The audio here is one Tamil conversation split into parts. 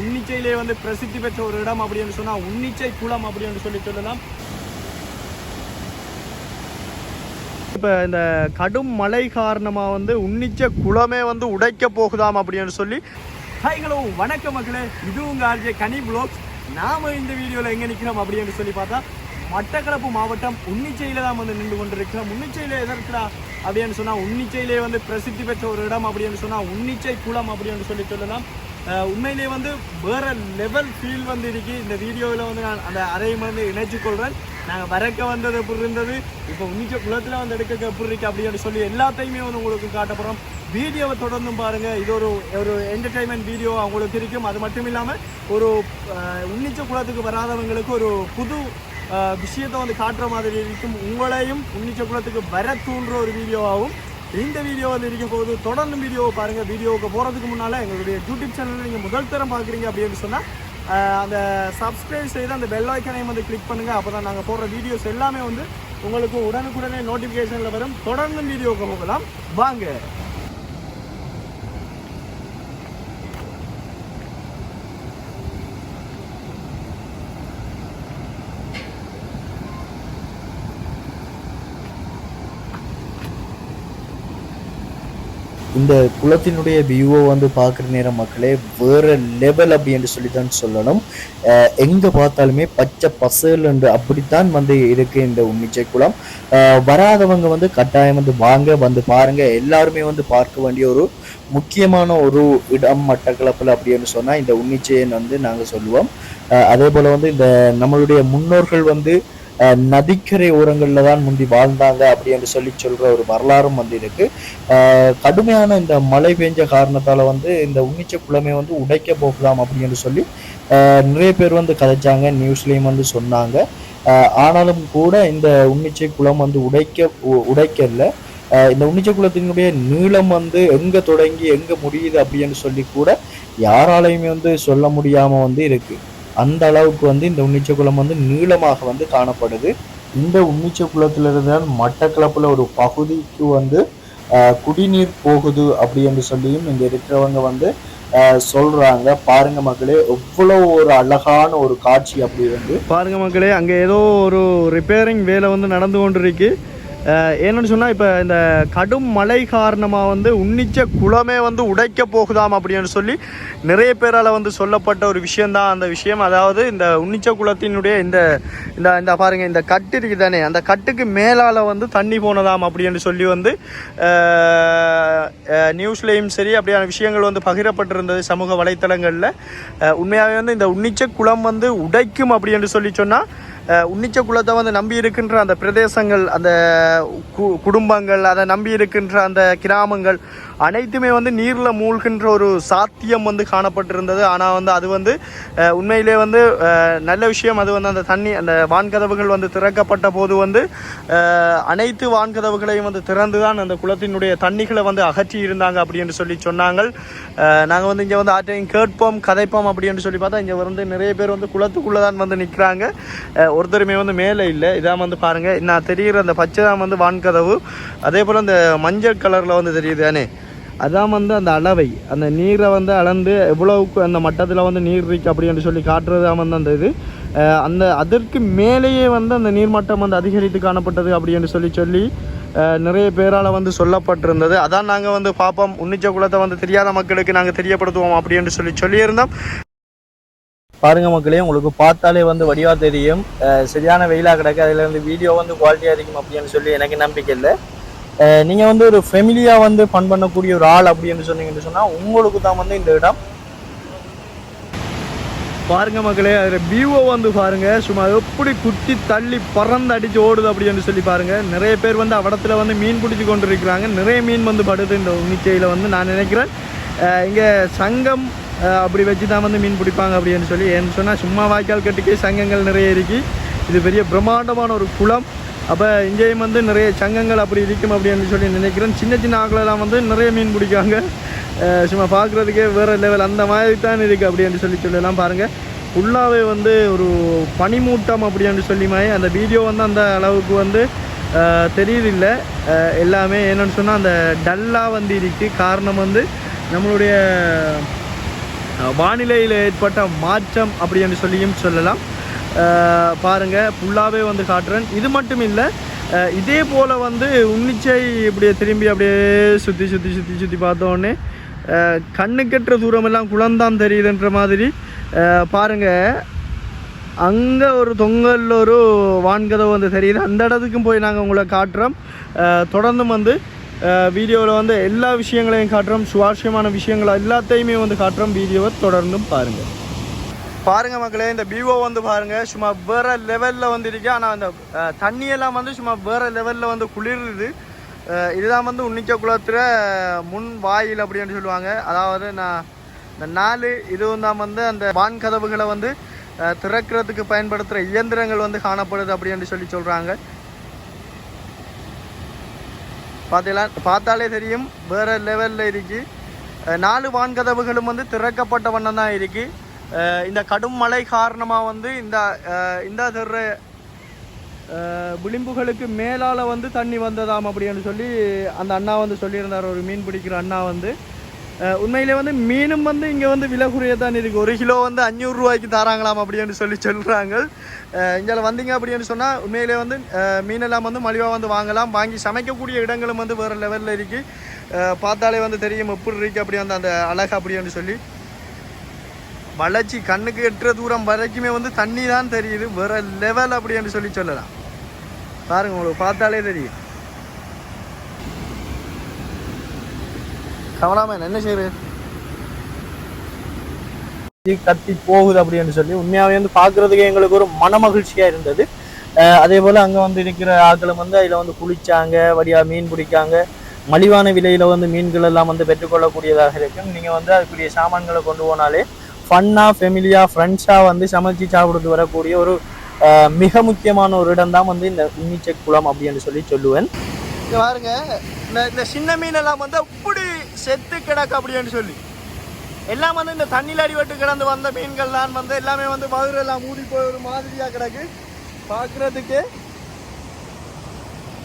உன்னிச்சையிலே வந்து பிரசித்தி பெற்ற ஒரு இடம் அப்படின்னு சொன்னால் உன்னிச்சை குளம் அப்படின்னு சொல்லி சொல்லலாம். இப்போ இந்த கடும் மழை காரணமாக வந்து உன்னிச்ச குளமே வந்து உடைக்க போகுதாம் அப்படின்னு சொல்லி. ஹாய் ஹலோ வணக்கம் மக்களே. இது உங்கள் ஆர்ஜே கனி ப்ளாக்ஸ் நாம இந்த வீடியோவில் எங்கே நிற்கிறோம் அப்படின்னு சொல்லி பார்த்தா மட்டக்களப்பு மாவட்டம் உன்னிச்சையில் தான் வந்து நின்று கொண்டிருக்கிறோம். உன்னிச்சையில் எதற்குடா அப்படின்னு சொன்னால் உன்னிச்சையிலே வந்து பிரசித்தி பெற்ற ஒரு இடம் அப்படின்னு சொன்னால் உன்னிச்சை குளம் அப்படின்னு சொல்லி சொல்லலாம். உண்மையிலேயே வந்து வேற லெவல் ஃபீல் வந்து இருக்கு. இந்த வீடியோவில் வந்து நான் அந்த அறையும் வந்து இணைச்சு கொள்றேன். நாங்கள் வரக்க வந்தது எப்படி இருந்தது? இப்போ உன்னிச்ச குளத்தில் வந்து எடுக்க எப்படி இருக்கு அப்படின்னு சொல்லி எல்லாத்தையுமே வந்து உங்களுக்கு காட்ட போகிறோம் வீடியோவை தொடர்ந்தும் பாருங்கள் இது ஒரு ஒரு என்டர்டைன்மெண்ட் வீடியோ அவங்களுக்கு இருக்கும் அது மட்டும் இல்லாமல் ஒரு உன்னிச்ச குளத்துக்கு வராதவங்களுக்கு ஒரு புது விஷயத்தை வந்து காட்டுற மாதிரி இருக்கும். உங்களையும் உன்னிச்ச குளத்துக்கு வர தூண்டுற ஒரு வீடியோவாகவும் இந்த வீடியோ வந்து போது தொடர்ந்து வீடியோவை பாருங்கள் வீடியோவுக்கு போகிறதுக்கு முன்னால் எங்களுடைய யூடியூப் சேனலில் நீங்கள் முதல் தரம் பார்க்குறீங்க அப்படின்னு சொன்னால் அந்த சப்ஸ்கிரைப் செய்து அந்த பெல் ஐக்கனையும் வந்து கிளிக் பண்ணுங்கள் அப்போ தான் நாங்கள் போடுற வீடியோஸ் எல்லாமே வந்து உங்களுக்கு உடனுக்குடனே நோட்டிஃபிகேஷனில் வரும். தொடர்ந்து வீடியோவுக்கு போகலாம். வாங்க. இந்த குளத்தினுடைய வியூவை வந்து பார்க்குற நேரம் மக்களே வேறு லெவல் அப்படின்னு சொல்லி தான் சொல்லணும். எங்கே பார்த்தாலுமே பச்சை பசல் என்று அப்படித்தான் வந்து இருக்குது இந்த உண்மிச்சை குளம். வராதவங்க வந்து கட்டாயம் வந்து வாங்க வந்து பாருங்கள் எல்லாருமே வந்து பார்க்க வேண்டிய ஒரு முக்கியமான ஒரு இடம் மட்டக்களப்பில் அப்படின்னு சொன்னால் இந்த உன்னிச்சையன் வந்து நாங்கள் சொல்லுவோம். அதே போல் வந்து இந்த நம்மளுடைய முன்னோர்கள் வந்து நதிக்கரை ஓரங்களில் தான் முந்தி வாழ்ந்தாங்க அப்படின்னு சொல்லி சொல்கிற ஒரு வரலாறும் வந்து இருக்கு. கடுமையான இந்த மழை பெஞ்ச காரணத்தால் வந்து இந்த உன்னிச்ச குளமே வந்து உடைக்க போகலாம் அப்படின்னு சொல்லி நிறைய பேர் வந்து கதைச்சாங்க நியூஸ்லேயும் வந்து சொன்னாங்க. ஆனாலும் கூட இந்த உன்னிச்சை குளம் வந்து உடைக்க உடைக்கல. இந்த உன்னிச்சை குளத்தினுடைய நீளம் வந்து எங்க தொடங்கி எங்க முடியுது அப்படின்னு சொல்லி கூட யாராலையுமே வந்து சொல்ல முடியாம வந்து இருக்குது அந்த அளவுக்கு வந்து இந்த உன்னிச்ச குளம் வந்து நீளமாக வந்து காணப்படுது. இந்த உன்னிச்ச குளத்திலிருந்து தான் ஒரு பகுதிக்கு வந்து குடிநீர் போகுது அப்படி என்று சொல்லியும் இங்க இருக்கிறவங்க வந்து சொல்றாங்க. பாருங்க மக்களே எவ்வளவு ஒரு அழகான ஒரு காட்சி அப்படி வந்து. பாருங்க மக்களே அங்கே ஏதோ ஒரு ரிப்பேரிங் வேலை வந்து நடந்து கொண்டிருக்கு. அஹ் என்னன்னு சொன்னால் இப்போ இந்த கடும் மழை காரணமாக வந்து உன்னிச்ச குளமே வந்து உடைக்க போகுதாம் அப்படின்னு சொல்லி நிறைய பேரால் வந்து சொல்லப்பட்ட ஒரு விஷயந்தான் அந்த விஷயம். அதாவது இந்த உன்னிச்ச குளத்தினுடைய இந்த இந்த இந்த பாருங்க இந்த கட்டு இருக்குது தானே அந்த கட்டுக்கு மேலால் வந்து தண்ணி போனதாம் அப்படின்னு சொல்லி வந்து நியூஸ்லேயும் சரி அப்படியான விஷயங்கள் வந்து பகிரப்பட்டிருந்தது சமூக வலைத்தளங்களில். உண்மையாகவே வந்து இந்த உன்னிச்ச குளம் வந்து உடைக்கும் அப்படின்னு சொல்லி சொன்னால் உன்னிச்ச குலத்தை வந்து நம்பி இருக்கின்ற அந்த பிரதேசங்கள் அந்த கு- குடும்பங்கள் அதை நம்பி இருக்கின்ற அந்த கிராமங்கள் அனைத்துமே வந்து நீரில் மூழ்கின்ற ஒரு சாத்தியம் வந்து காணப்பட்டிருந்தது. ஆனால் வந்து அது வந்து உண்மையிலே வந்து நல்ல விஷயம். அது வந்து அந்த தண்ணி அந்த வான்கதவுகள் வந்து திறக்கப்பட்ட போது வந்து அனைத்து வான்கதவுகளையும் வந்து திறந்து தான் அந்த குளத்தினுடைய தண்ணிகளை வந்து அகற்றி இருந்தாங்க அப்படின்னு சொல்லி சொன்னாங்க நாங்கள் வந்து இங்கே வந்து ஆற்றையும் கேட்போம் கதைப்போம் அப்படின்னு சொல்லி பார்த்தா இங்கே வந்து நிறைய பேர் வந்து குளத்துக்குள்ளே தான் வந்து நிற்கிறாங்க ஒருத்தருமே வந்து மேலே இல்லை. இதான் வந்து பாருங்கள் நான் தெரிகிற அந்த பச்சை தான் வந்து வான்கதவு. அதே போல் அந்த மஞ்சள் கலரில் வந்து தெரியுது தானே அதான் வந்து அந்த அளவை. அந்த நீரை வந்து அளந்து எவ்வளவுக்கு அந்த மட்டத்தில் வந்து நீர் இருக்கு அப்படின்னு சொல்லி காட்டுறது தான் வந்து அந்த இது. அந்த அதற்கு மேலேயே வந்து அந்த நீர்மட்டம் வந்து அதிகரித்து காணப்பட்டது அப்படின்னு சொல்லி சொல்லி நிறைய பேரால் வந்து சொல்லப்பட்டிருந்தது. அதான் நாங்கள் வந்து பார்ப்போம் உன்னிச்ச குலத்தை வந்து தெரியாத மக்களுக்கு நாங்கள் தெரியப்படுத்துவோம் அப்படின்னு சொல்லி சொல்லியிருந்தோம். பாருங்க மக்களே உங்களுக்கு பார்த்தாலே வந்து வடிவா தெரியும். சரியான வெயிலா கிடக்கு. அதுல இருந்து வீடியோ வந்து குவாலிட்டியா இருக்கும் அப்படின்னு சொல்லி எனக்கு நம்பிக்கை இல்லை. நீங்கள் நீங்க வந்து ஒரு ஃபெமிலியா வந்து ஃபன் பண்ணக்கூடிய ஒரு ஆள் அப்படின்னு சொன்னீங்கன்னு சொன்னா உங்களுக்கு தான் வந்து இந்த இடம். பாருங்க மக்களே அதில் வியூவை வந்து பாருங்க. சும்மா எப்படி குத்தி தள்ளி பறந்து அடிச்சு ஓடுது அப்படின்னு சொல்லி பாருங்க. நிறைய பேர் வந்து அவடத்துல வந்து மீன் பிடிச்சி கொண்டு இருக்கிறாங்க நிறைய மீன் வந்து படுது. இந்த உன்னிச்சையில் வந்து நான் நினைக்கிறேன். அஹ் இங்க சங்கம் அப்படி வச்சு தான் வந்து மீன் பிடிப்பாங்க அப்படின்னு சொல்லி. ஏன்னு சொன்னால் சும்மா வாய்க்கால் கட்டுக்கே சங்கங்கள் நிறைய இருக்குது இது பெரிய பிரம்மாண்டமான ஒரு குளம். அப்போ இங்கேயும் வந்து நிறைய சங்கங்கள் அப்படி இருக்கும் அப்படின்னு சொல்லி நினைக்கிறேன். சின்ன சின்ன ஆக்களெல்லாம் வந்து நிறைய மீன் பிடிக்காங்க. சும்மா பார்க்குறதுக்கே வேறு லெவல் அந்த மாதிரி தான் இருக்குது அப்படின்னு சொல்லி சொல்லலாம் பாருங்கள் ஃபுல்லாகவே வந்து ஒரு பனிமூட்டம் அப்படின்னு சொல்லி அந்த வீடியோ வந்து அந்த அளவுக்கு வந்து தெரியல எல்லாமே என்னென்னு சொன்னால் அந்த டல்லாக வந்து இருக்குது காரணம் வந்து நம்மளுடைய வானிலையில் ஏற்பட்ட மாற்றம் அப்படின்னு சொல்லியும் சொல்லலாம். பாருங்கள் பாருங்க ஃபுல்லாகவே வந்து காட்டுறேன். இது மட்டும் இல்லை இதே போல் வந்து உன்னிச்சை இப்படியே திரும்பி அப்படியே சுற்றி சுற்றி சுற்றி சுற்றி பார்த்தோன்னே கண்ணுக்கெட்டுற தூரமெல்லாம் குளம்தான் தெரியுதுன்ற மாதிரி பாருங்கள் பாருங்க அங்கே ஒரு தொங்கல் ஒரு வான்கதவு வந்து தெரியுது. அந்த இடத்துக்கும் போய் நாங்கள் உங்களை காட்டுறோம். தொடர்ந்தும் வந்து வீடியோவில் வந்து எல்லா விஷயங்களையும் காட்டுறோம். சுவாரஸ்யமான விஷயங்கள் எல்லாத்தையுமே வந்து காட்டுறோம். வீடியோவை தொடர்ந்தும் பாருங்கள் பாருங்கள் மக்களே இந்த விவோ வந்து பாருங்கள் சும்மா வேறு லெவலில் வந்து இருக்கு. ஆனால் அந்த தண்ணியெல்லாம் வந்து சும்மா வேற லெவலில் வந்து குளிருது. இதுதான் வந்து உன்னிக்க குளத்தில் முன் வாயில் அப்படின்னு சொல்லுவாங்க. அதாவது நான் இந்த நாலு இதுவும் தான் வந்து அந்த வான் கதவுகளை வந்து திறக்கிறதுக்கு பயன்படுத்துகிற இயந்திரங்கள் வந்து காணப்படுது அப்படின்னு சொல்லி சொல்கிறாங்க பார்த்தீங்களா? பார்த்தாலே தெரியும் வேறு லெவலில் இருக்குது நாலு வான்கதவுகளும் வந்து திறக்கப்பட்ட வண்ணம் தான் இருக்குது இந்த கடும் மழை காரணமாக வந்து இந்த இந்த தெரு விளிம்புகளுக்கு மேலால் வந்து தண்ணி வந்ததாம் அப்படின்னு சொல்லி அந்த அண்ணா வந்து சொல்லியிருந்தார். ஒரு மீன் பிடிக்கிற அண்ணா வந்து. உண்மையிலே வந்து மீனும் வந்து இங்கே வந்து விலை குறைய தான் இருக்குது ஒரு கிலோ வந்து அஞ்சூறுரூவாய்க்கு தராங்களாம் அப்படின்னு சொல்லி சொல்கிறாங்க இங்கே வந்தீங்க அப்படின்னு சொன்னால் உண்மையிலே வந்து மீனெல்லாம் வந்து மலிவாக வந்து வாங்கலாம். வாங்கி சமைக்கக்கூடிய இடங்களும் வந்து வேறு லெவலில் இருக்குது பார்த்தாலே வந்து தெரியும் எப்படி இருக்குது அப்படி வந்து அந்த அழகு அப்படின்னு சொல்லி. வளர்ச்சி கண்ணுக்கு எட்டுற தூரம் வரைக்குமே வந்து தண்ணி தான் தெரியுது. வேறு லெவல் அப்படின்னு சொல்லி சொல்லலாம். பாருங்கள் உங்களுக்கு பார்த்தாலே தெரியும். கமலாமன் என்ன செய்யுது கத்தி போகுது அப்படின்னு சொல்லி உண்மையாவே வந்து பார்க்கறதுக்கு எங்களுக்கு ஒரு மன மகிழ்ச்சியா இருந்தது அதே போல் அங்கே வந்து இருக்கிற ஆட்களும் வந்து அதில் வந்து குளிச்சாங்க வழியாக மீன் பிடிக்காங்க. மலிவான விலையில் வந்து மீன்கள் எல்லாம் வந்து பெற்றுக்கொள்ளக்கூடியதாக இருக்கும். நீங்கள் வந்து அதுக்குரிய சாமான்களை கொண்டு போனாலே ஃபன்னாக ஃபெமிலியாக ஃப்ரெண்ட்ஸாக வந்து சமைச்சு சாப்பிடுறது வரக்கூடிய ஒரு மிக முக்கியமான ஒரு இடம் தான் வந்து இந்த உன்னிச்சை குளம் அப்படின்னு சொல்லி சொல்லுவேன். பாருங்க. இந்த இந்த சின்ன மீன் எல்லாம் வந்து அப்படி செத்து கிடக்கு அப்படின்னு சொல்லி. எல்லாம் வந்து இந்த தண்ணியில் அடிபட்டு கிடந்து வந்த மீன்கள்லாம் வந்து எல்லாமே வந்து மதுரை எல்லாம் மூடி போய் ஒரு மாதிரியாக கிடக்கு. பார்க்குறதுக்கு.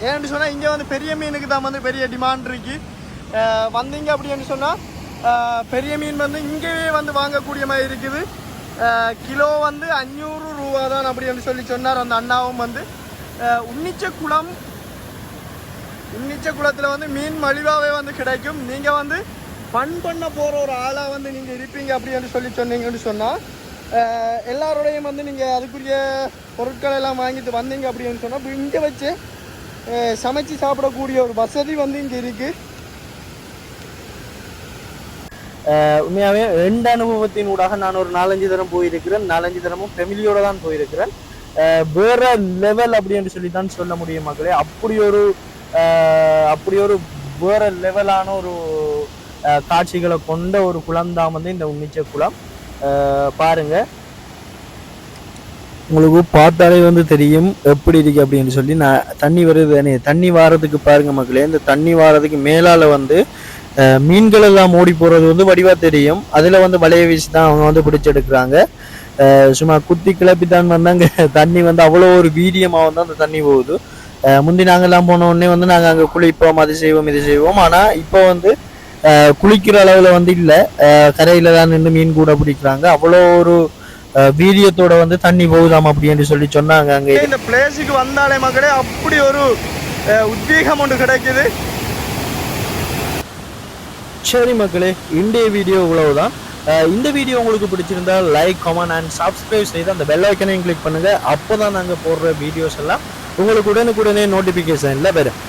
ஏன்னு சொன்னால் இங்கே வந்து பெரிய மீனுக்கு தான் வந்து பெரிய டிமாண்ட் இருக்கு. வந்தீங்க அப்படின்னு சொன்னால் பெரிய மீன் வந்து இங்கேயே வந்து வாங்கக்கூடிய மாதிரி இருக்குது. கிலோ வந்து அஞ்சூறு ரூபா தான் அப்படின்னு சொல்லி சொன்னார் அந்த அண்ணாவும் வந்து. உன்னிச்ச குளம் இன்னிச்ச குளத்தில் வந்து மீன் மலிவாகவே வந்து கிடைக்கும். நீங்கள் வந்து ஃபன் பண்ண போகிற ஒரு ஆளாக வந்து நீங்கள் இருப்பீங்க அப்படின்னு சொல்லி சொன்னீங்கன்னு சொன்னால் எல்லாரோடையும் வந்து நீங்கள் அதுக்குரிய பொருட்கள் எல்லாம் வாங்கிட்டு வந்தீங்க அப்படின்னு சொன்னால் இங்கே வச்சு சமைச்சு சாப்பிடக்கூடிய ஒரு வசதி வந்து இங்கே இருக்குது உண்மையாகவே ரெண்டு அனுபவத்தின் ஊடாக நான் ஒரு நாலஞ்சு தரம் போயிருக்கிறேன். நாலஞ்சு தரமும் ஃபெமிலியோட தான் போயிருக்கிறேன். வேற லெவல் அப்படின்னு சொல்லி தான் சொல்ல முடியும் மக்களே. அப்படி ஒரு அப்படி ஒரு வேற லெவலான ஒரு காட்சிகளை கொண்ட ஒரு குளம் தான் வந்து இந்த உன்னிச்ச குளம். பாருங்க. உங்களுக்கு பார்த்தாலே வந்து தெரியும் எப்படி இருக்கு அப்படின்னு சொல்லி நான் தண்ணி வருது தானே தண்ணி வாரதுக்கு பாருங்க மக்களே. இந்த தண்ணி வாரதுக்கு மேலால வந்து மீன்கள் எல்லாம் ஓடி போறது வந்து வடிவா தெரியும். அதுல வந்து வலைய வீசி தான் அவங்க வந்து பிடிச்செடுக்கிறாங்க. சும்மா குத்தி கிளப்பி தான் வந்தாங்க. தண்ணி வந்து அவ்வளோ ஒரு வீரியமாக வந்து அந்த தண்ணி போகுது. முந்தி நாங்கெல்லாம் போன உடனே வந்து நாங்கள் அங்கே குளிப்போம் அது செய்வோம் இது செய்வோம். ஆனால் இப்போ வந்து அஹ், குளிக்கிற அளவில் வந்து இல்லை. கரையில் தான் நின்று மீன் கூட பிடிக்கிறாங்க. அவ்வளோ ஒரு வீரியத்தோட வந்து தண்ணி போகுதாம் அப்படின்னு சொல்லி சொன்னாங்க அங்கே. இந்த பிளேஸுக்கு வந்தாலே மக்களே அப்படி ஒரு அஹ், உத்வேகம் ஒன்று கிடைக்குது. சரி மக்களே இன்றைய வீடியோ இவ்வளவுதான். இந்த வீடியோ உங்களுக்கு பிடிச்சிருந்தா லைக் கமெண்ட் அண்ட் சப்ஸ்கிரைப் செய்து அந்த பெல் ஐக்கனையும் கிளிக் பண்ணுங்க. அப்போ தான் நாங்கள் போடுற வீடியோஸ் எல்லாம் உங்களுக்கு உடனுக்குடனே நோட்டிஃபிகேஷனில் வரும்.